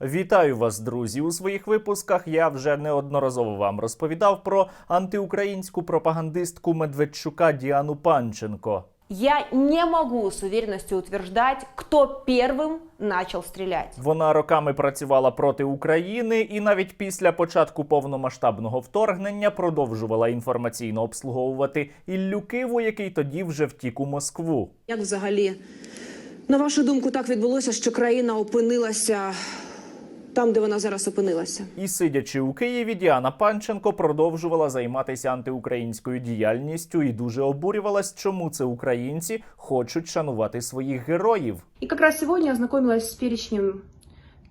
Вітаю вас, друзі! У своїх випусках я вже неодноразово вам розповідав про антиукраїнську пропагандистку Медведчука Діану Панченко. Я не могу с уверенностью утверждать, кто первым начал стрелять. Вона роками працювала проти України і навіть після початку повномасштабного вторгнення продовжувала інформаційно обслуговувати Іллю Киву, який тоді вже втік у Москву. Як взагалі, на вашу думку, так відбулося, що країна опинилася там, де вона зараз опинилася? І сидячи у Києві, Діана Панченко продовжувала займатися антиукраїнською діяльністю і дуже обурювалась, чому це українці хочуть шанувати своїх героїв. И как раз сегодня я ознакомилась с перечнем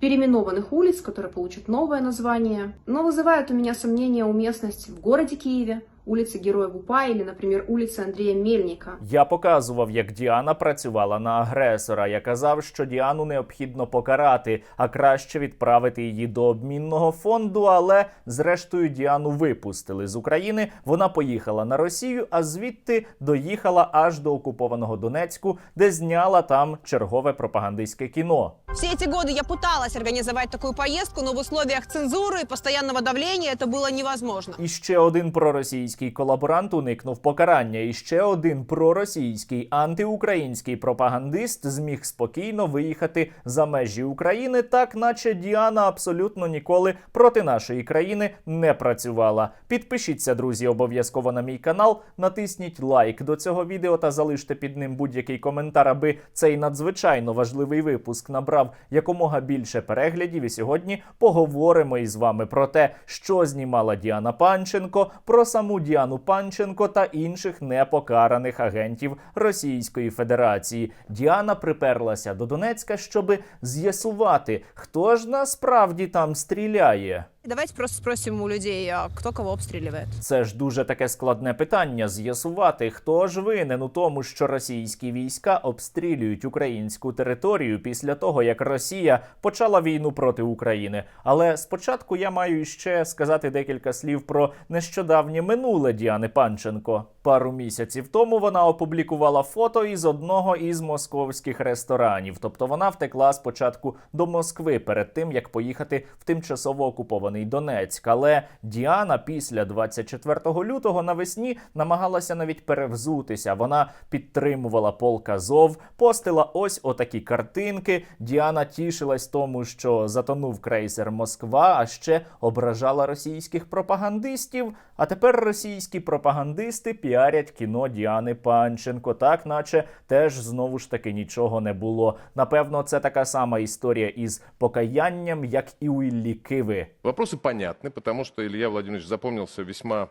переименованных улиц, которые получат новое название. Но вызывает у меня сомнение уместность в городе Киеве, улицы Героев УПА или, например, улицы Андрея Мельника. Я показував, як Діана працювала на агресора. Я казав, що Діану необхідно покарати, а краще відправити її до обмінного фонду. Але зрештою Діану випустили з України. Вона поїхала на Росію, а звідти доїхала аж до окупованого Донецьку, де зняла там чергове пропагандистське кіно. Все эти годы я пыталась организовать такую поездку, но в условиях цензуры и постоянного давления это было невозможно. І ще один проросійський колаборант уникнув покарання. І ще один проросійський антиукраїнський пропагандист зміг спокійно виїхати за межі України, так наче Діана абсолютно ніколи проти нашої країни не працювала. Підпишіться, друзі, обов'язково на мій канал, натисніть лайк до цього відео та залиште під ним будь-який коментар, аби цей надзвичайно важливий випуск набрав якомога більше переглядів. І сьогодні поговоримо із вами про те, що знімала Діана Панченко, про саму Діану Панченко та інших непокараних агентів Російської Федерації. Діана приперлася до Донецька, щоби з'ясувати, хто ж насправді там стріляє. Давайте просто спросимо у людей, а кто кого обстрілює. Це ж дуже таке складне питання з'ясувати, хто ж винен у тому, що російські війська обстрілюють українську територію після того, як Росія почала війну проти України. Але спочатку я маю ще сказати декілька слів про нещодавнє минуле Діани Панченко. Пару місяців тому вона опублікувала фото із одного із московських ресторанів. Тобто вона втекла спочатку до Москви перед тим, як поїхати в тимчасово окупований Донецьк. Але Діана після 24 лютого навесні намагалася навіть перевзутися. Вона підтримувала полк Азов, постила ось отакі картинки. Діана тішилась тому, що затонув крейсер Москва, а ще ображала російських пропагандистів. А тепер російські пропагандисти піарять кіно Діани Панченко, так наче теж знову ж таки нічого не було. Напевно, це така сама історія із покаянням, як і у Іллі Киви. Вопросы понятны, потому что Илья Владимирович запомнился весьма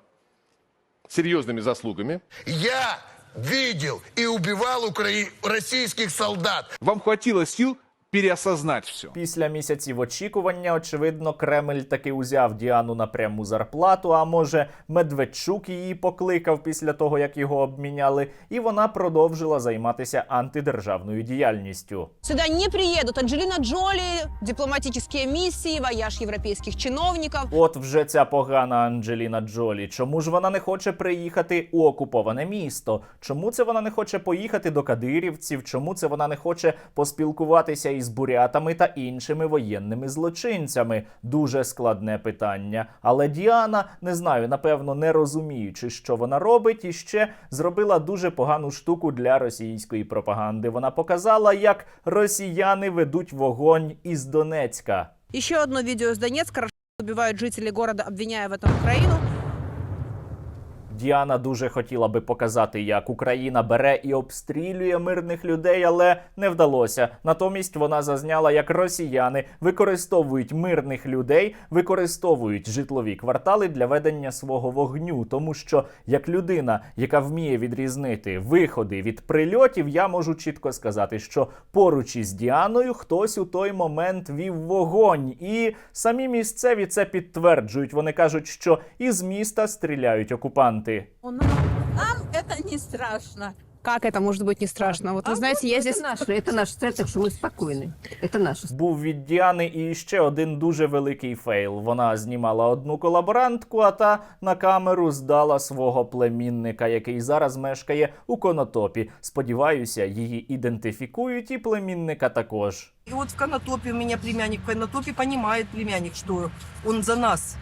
серьезными заслугами. Я видел и убивал укра... российских солдат. Вам хватило сил переосознать все. Після місяців очікування, очевидно, Кремль таки узяв Діану на пряму зарплату. А може, Медведчук її покликав після того, як його обміняли, і вона продовжила займатися антидержавною діяльністю. Сюда не приедут Анджелина Джоли, дипломатические миссии, вояж европейских чиновников. От вже ця погана Анджеліна Джолі. Чому ж вона не хоче приїхати у окуповане місто? Чому це вона не хоче поїхати до кадирівців? Чому це вона не хоче поспілкуватися із бурятами та іншими воєнними злочинцями? Дуже складне питання. Але Діана не знаю, напевно, не розуміючи, що вона робить, і ще зробила дуже погану штуку для російської пропаганди. Вона показала, як росіяни ведуть вогонь із Донецька. Еще одно видео из Донецка. Рашисты убивают жителей города, обвиняя в этом Украину. Діана дуже хотіла би показати, як Україна бере і обстрілює мирних людей, але не вдалося. Натомість вона зазняла, як росіяни використовують мирних людей, використовують житлові квартали для ведення свого вогню. Тому що як людина, яка вміє відрізнити виходи від прильотів, я можу чітко сказати, що поруч із Діаною хтось у той момент вів вогонь, і самі місцеві це підтверджують. Вони кажуть, що із міста стріляють окупанти Нам это не страшно. Как это может быть не страшно? Вот вы знаете, я здесь... наше, это наш цель, так что мы спокойны. Это наше. Був від Діани і ще один дуже великий фейл. Вона знімала одну колаборантку, а та на камеру здала свого племінника, який зараз мешкає у Конотопі. Сподіваюся, її ідентифікують і племінника також. И вот в Конотопе у меня племянник, в Конотопе понимает племянник, что он за нас.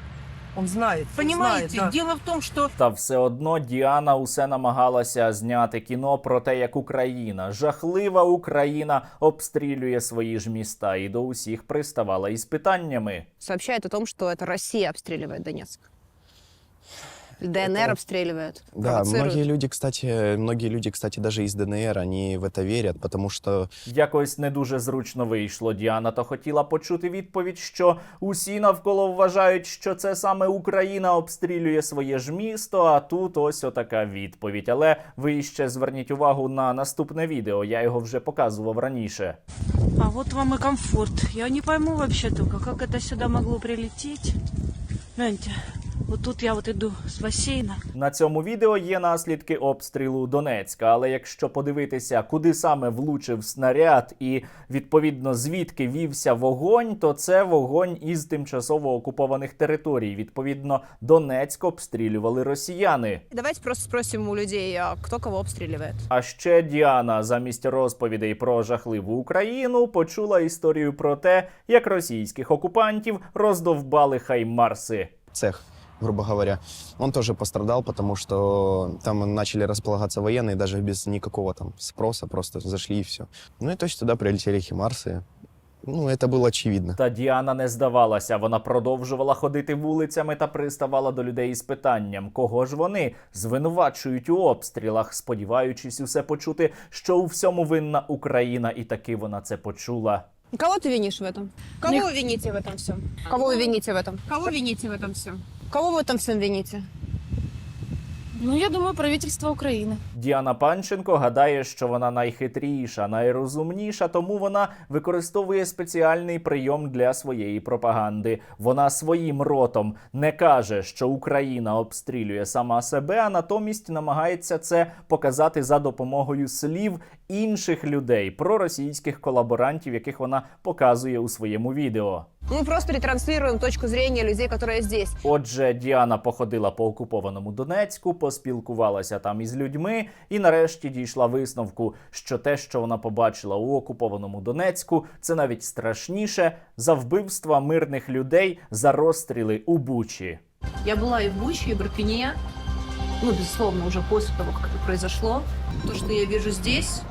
Он знает. он Понимаете, знает, да. дело в том, что Та все одно Діана усе намагалася зняти кіно про те, як Україна, жахлива Україна, обстрілює свої ж міста і до усіх приставала із питаннями. сообщает о том, что это Россия обстреливает Донецк. ДНР обстреливает. Да, провоцирует. многие люди, кстати, многие люди, кстати, даже из ДНР, они в это верят, потому что Якось не дуже зручно вийшло. Діана то хотіла почути відповідь, що усі навколо вважають, що це саме Україна обстрілює своє ж місто. А тут ось отака відповідь. Але ви ще зверніть увагу на наступне відео. Я його вже показував раніше. А вот вам и комфорт. Я не пойму вообще только, как это сюда могло прилететь. Гляньте, вот тут я вот иду с бассейна. На цьому відео є наслідки обстрілу Донецька. Але якщо подивитися, куди саме влучив снаряд, і відповідно звідки вівся вогонь, то це вогонь із тимчасово окупованих територій. Відповідно, Донецьк обстрілювали росіяни. Давайте просто спросим у людей, а кто кого обстреливает. А ще Діана замість розповідей про жахливу Україну почула історію про те, як російських окупантів роздовбали хаймарси. цех, грубо говоря, он тоже пострадал, потому что там начали располагаться военные, даже без никакого там спроса, просто зашли и все. Ну и то есть туда прилетели химарсы. Ну, это было очевидно. Та Діана не здавалася. Вона продовжувала ходити вулицями та приставала до людей із питанням, кого ж вони звинувачують у обстрілах, сподіваючись усе почути, що у всьому винна Україна, і таки вона це почула. Кого ты винишь в этом? Кого вы вините в этом всем? Кого вы вините в этом? Кого вините в этом всем? Кого вы там всем вините? Ну, я думаю, правительство Украины. Діана Панченко гадає, що вона найхитріша, найрозумніша, тому вона використовує спеціальний прийом для своєї пропаганди. Вона своїм ротом не каже, що Україна обстрілює сама себе, а натомість намагається це показати за допомогою слів інших людей проросійських колаборантів, яких вона показує у своєму відео. Мы просто ретранслируем точку зрения людей, которые здесь. Отже, Діана походила по окупованому Донецьку, поспілкувалася там із людьми і нарешті дійшла висновку, що те, що вона побачила у окупованому Донецьку, це навіть страшніше за вбивства мирних людей за розстріли у Бучі. Я була і в Бучі, і в Ирпене. Ну, безусловно, уже після того, як це произошло. То, що я бачу здесь,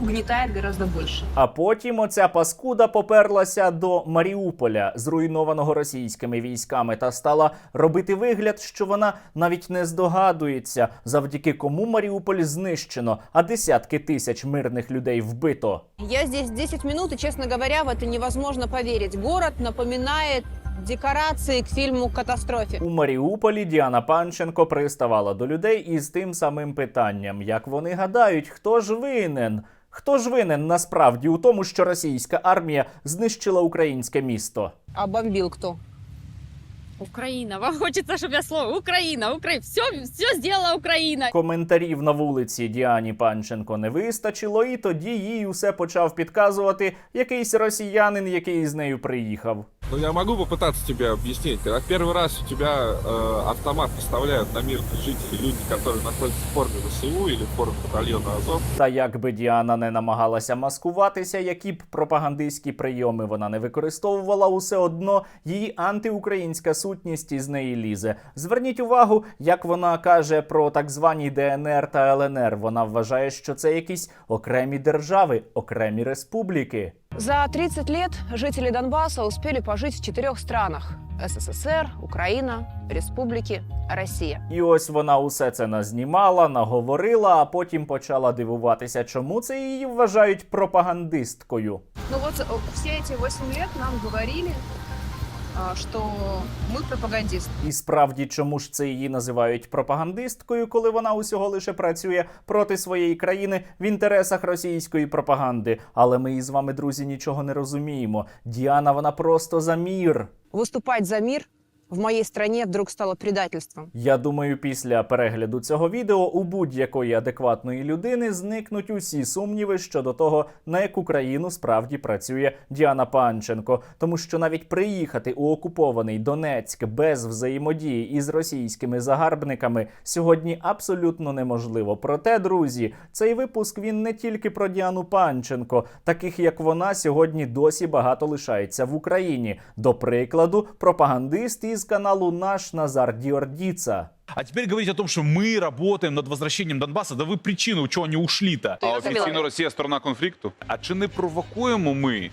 угнетает гораздо больше. А потім оця паскуда поперлася до Маріуполя, зруйнованого російськими військами, та стала робити вигляд, що вона навіть не здогадується, завдяки кому Маріуполь знищено, а десятки тисяч мирних людей вбито. Я здесь 10 минут, и, честно говоря, в это невозможно поверить. Город напоминает декорации к фильму «Катастрофе». У Маріуполі Діана Панченко приставала до людей із тим самим питанням: як вони гадають, хто ж винен? Хто ж винен насправді у тому, що російська армія знищила українське місто? А бомбіл хто? Україна, Вам хочеться, щоб я слово Україна, Україна, Все, все зробила Україна. Коментарів на вулиці Діані Панченко не вистачило, і тоді їй усе почав підказувати якийсь росіянин, який з нею приїхав. Ну, я могу попытаться тебе объяснить. Когда в первый раз у тебя э, автомат поставляют на мир жители, люди, которые находятся в форме ВСУ или в форме батальона Азов, Та як би Діана не намагалася маскуватися, які б пропагандистські прийоми вона не використовувала, усе одно її антиукраїнська сутність із неї лізе. Зверніть увагу, як вона каже про так звані ДНР та ЛНР. Вона вважає, що це якісь окремі держави, окремі республіки. За 30 лет жители Донбасса успели пожить в четырех странах. СССР, Украина, республики, Россия. І ось вона усе це назнімала, наговорила, а потім почала дивуватися, чому це її вважають пропагандисткою. Ну вот э, все эти 8 лет нам говорили, а, что мы пропагандисты. І справді, чому ж це її називають пропагандисткою, коли вона усього лише працює проти своєї країни в інтересах російської пропаганди. Але ми із вами, друзі, нічого не розуміємо. Діана, вона просто за мір. Выступать за мир в моей стране вдруг стало предательством. Я думаю, після перегляду цього відео у будь-якої адекватної людини зникнуть усі сумніви щодо того, на яку країну справді працює Діана Панченко, тому що навіть приїхати у окупований Донецьк без взаємодії із російськими загарбниками сьогодні абсолютно неможливо. Проте, друзі, цей випуск він не тільки про Діану Панченко, таких як вона сьогодні досі багато лишається в Україні. До прикладу, пропагандист із каналу Наш Назар Діордіца. А теперь говорить о том, что мы работаем над возвращением Донбасса. Да ви причину, чого вони ушли-то. А офіційно Росія сторона конфлікту. А чи не провокуємо ми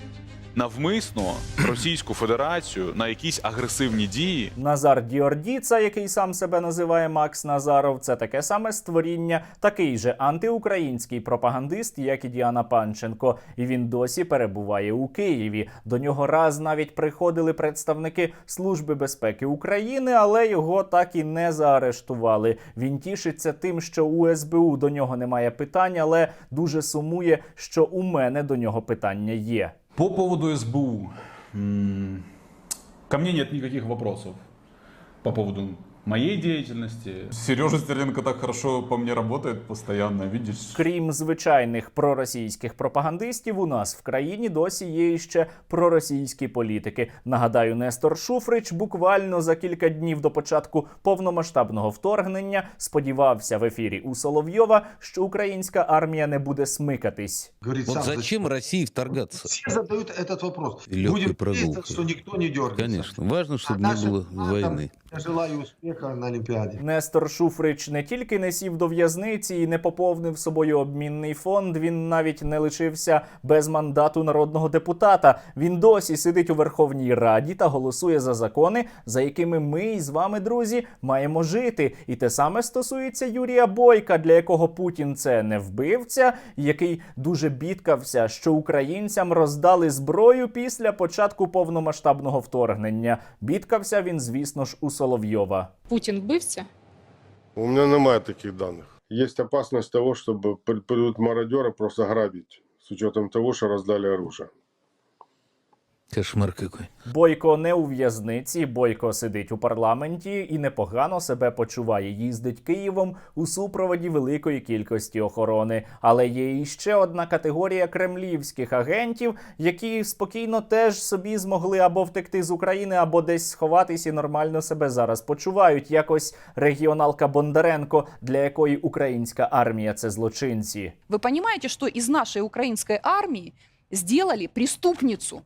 навмисно Російську Федерацію на якісь агресивні дії? Назар Діордіца, який сам себе називає Макс Назаров, це таке саме створіння, такий же антиукраїнський пропагандист, як і Діана Панченко. І він досі перебуває у Києві. До нього раз навіть приходили представники Служби безпеки України, але його так і не заарештували. Він тішиться тим, що у СБУ до нього немає питань, але дуже сумує, що у мене до нього питання є. По поводу СБУ. Ко мне нет никаких вопросов по поводу моей деятельности. Сережа Стерленко так хорошо по мне работает постоянно, видишь? Крім звичайних проросійських пропагандистів, у нас в країні досі є ще проросійські політики. Нагадаю, Нестор Шуфрич буквально за кілька днів до початку повномасштабного вторгнення сподівався в ефірі у Соловйова, що українська армія не буде смикатись. Говорит, Вот сам зачем России вторгаться? Все задают этот вопрос. Легкой Будем прогулкой. надеяться, что никто не дергается. Конечно. Важно, чтобы А не нашим было командам войны. Я желаю успеха на Олимпиаде. Нестор Шуфрич не тільки не сів до в'язниці і не поповнив собою обмінний фонд. Він навіть не лишився без мандату народного депутата. Він досі сидить у Верховній Раді та голосує за закони, за якими ми з вами, друзі, маємо жити. І те саме стосується Юрія Бойка, для якого Путін це не вбивця, який дуже бідкався, що українцям роздали зброю після початку повномасштабного вторгнення. Бідкався він, звісно ж, у Соловйова. Путин вбивця? У меня немає таких данных. Есть опасность того, чтобы при- придут мародеры просто грабить, с учетом того, что раздали оружие. Кошмар какой. Бойко не у в'язниці, Бойко сидить у парламенті і непогано себе почуває. Їздить Києвом у супроводі великої кількості охорони. Але є іще одна категорія кремлівських агентів, які спокійно теж собі змогли або втекти з України, або десь сховатись і нормально себе зараз почувають. Якось регіоналка Бондаренко, для якої українська армія це злочинці. Вы понимаете, что из нашей украинской армии сделали преступницу?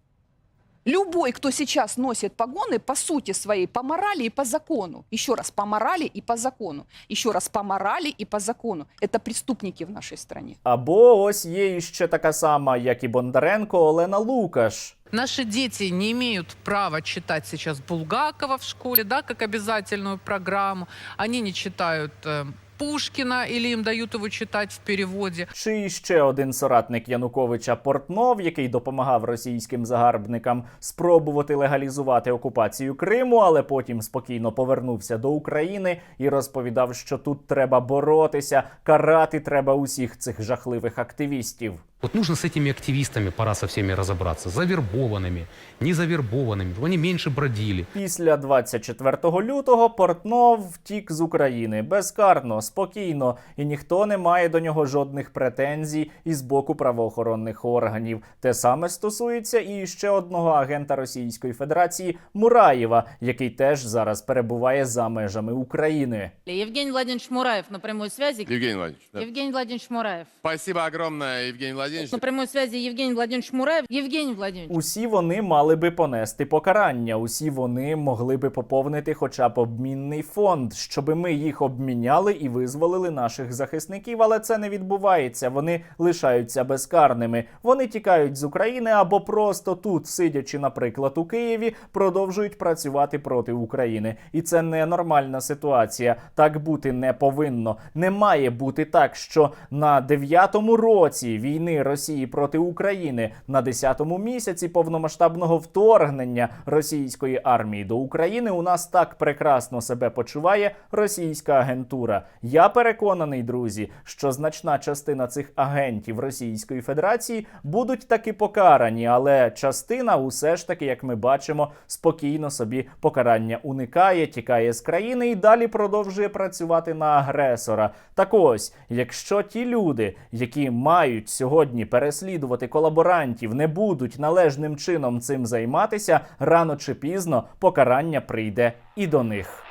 Любой, кто сейчас носит погоны, по сути своей, по морали и по закону. Еще раз, по морали и по закону. Еще раз, по морали и по закону. Это преступники в нашей стране. Або ось є іще така сама, як і Бондаренко, Олена Лукаш. Наши дети не имеют права читать сейчас Булгакова в школе, да, как обязательную программу. Они не читают э, Пушкина или им дают его читать в переводе. Чи ще один соратник Януковича Портнов, який допомагав російським загарбникам спробувати легалізувати окупацію Криму, але потім спокійно повернувся до України і розповідав, що тут треба боротися, карати треба усіх цих жахливих активістів. Вот нужно с этими активистами, пора со всеми разобраться. Завербованными, незавербованными, чтобы они меньше бродили. Після 24 лютого Портнов втік з України безкарно, спокійно, і ніхто не має до нього жодних претензій із боку правоохоронних органів. Те саме стосується і ще одного агента Російської Федерації Мураєва, який теж зараз перебуває за межами України. Евгений Владимирович Мураев на прямой связи. Евгений Владимирович. Евгений Владимирович Мураев. Спасибо огромное, Евгений Владимирович. На прямой связи Евгений Владимирович Мураев. Евгений Владимирович. Усі вони мали би понести покарання. Усі вони могли би поповнити хоча б обмінний фонд, щоби ми їх обміняли і визволили наших захисників. Але це не відбувається. Вони лишаються безкарними. Вони тікають з України або просто тут, сидячи, наприклад, у Києві, продовжують працювати проти України. І це ненормальна ситуація. Так бути не повинно. Не має бути так, що на дев'ятому році війни Росії проти України на 10-му місяці повномасштабного вторгнення російської армії до України у нас так прекрасно себе почуває російська агентура. Я переконаний, друзі, що значна частина цих агентів Російської Федерації будуть таки покарані, але частина, усе ж таки, як ми бачимо, спокійно собі покарання уникає, тікає з країни і далі продовжує працювати на агресора. Так ось, якщо ті люди, які мають сьогодні переслідувати колаборантів, не будуть належним чином цим займатися, рано чи пізно покарання прийде і до них.